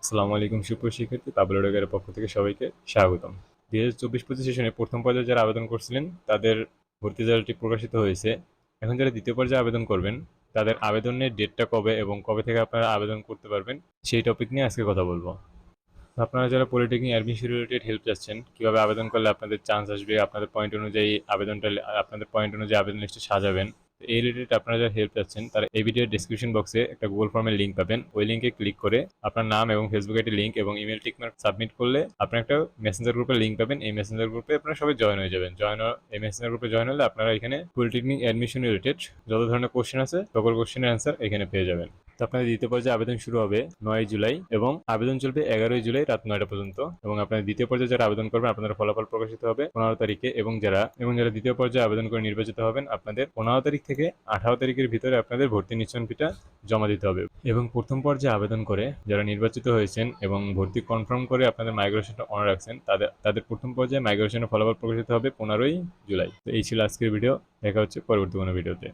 আসসালামু আলাইকুম সুপ্র শিক্ষার্থী, তাবলা রোগের পক্ষ থেকে সবাইকে স্বাগতম। দুই হাজার চব্বিশ পঁচিশ সেশনে প্রথম পর্যায়ে যারা আবেদন করছিলেন, তাদের ভর্তি রেজাল্টটি প্রকাশিত হয়েছে। এখন যারা দ্বিতীয় পর্যায়ে আবেদন করবেন, তাদের আবেদনের ডেটটা কবে এবং কবে থেকে আপনারা আবেদন করতে পারবেন, সেই টপিক নিয়ে আজকে কথা বলব। আপনারা যারা পলিটেকনিক অ্যাডমিশন রিলেটেড হেল্প চাচ্ছেন, কীভাবে আবেদন করলে আপনাদের চান্স আসবে, আপনাদের পয়েন্ট অনুযায়ী আবেদনটা, আপনাদের পয়েন্ট অনুযায়ী আবেদন লিস্টে সাজাবেন এই রিলেটেড আপনারা যারা হেল্প চাচ্ছেন, তারা এই ভিডিওর ডিসক্রিপশন বক্সে একটা গুগল ফর্মের লিঙ্ক পাবেন। ওই লিঙ্কে ক্লিক করে আপনার নাম এবং ফেসবুক আইডি লিঙ্ক এবং ইমেল টিকমার্ক সাবমিট করলে আপনার একটা মেসেঞ্জার গ্রুপের লিঙ্ক পাবেন। এই মেসেঞ্জার গ্রুপে আপনারা সবাই জয়েন হয়ে যাবেন। জয়েন এই মেসেঞ্জার গ্রুপে জয়েন হলে আপনারা এখানে পলিটেকনিক অ্যাডমিশন রিলেটেড যত ধরনের কোশ্চেন আছে, সকল কোশ্চেনের অ্যান্সার এখানে পেয়ে যাবেন। আপনাদের দ্বিতীয় পর্যায়ে আবেদন শুরু হবে নয় জুলাই এবং আবেদন চলবে এগারোই জুলাই রাত নয়টা পর্যন্ত এবং আপনাদের দ্বিতীয় পর্যায়ে যারা আবেদন করবেন, আপনাদের ফলাফল প্রকাশিত হবে পনেরো তারিখে এবং যারা এবং যারা দ্বিতীয় পর্যায়ে আবেদন করে নির্বাচিত হবেন, আপনাদের পনেরো তারিখ থেকে আঠারো তারিখের ভিতরে আপনাদের ভর্তি নিশ্চয়ন ফিটা জমা দিতে হবে এবং প্রথম পর্যায়ে আবেদন করে যারা নির্বাচিত হয়েছেন এবং ভর্তি কনফার্ম করে আপনাদের মাইগ্রেশনটা অন রাখছেন, তাদের তাদের প্রথম পর্যায়ে মাইগ্রেশনের ফলাফল প্রকাশিত হবে পনেরোই জুলাই। তো এই ছিল আজকের ভিডিও দেখা হচ্ছে পরবর্তী কোনো ভিডিওতে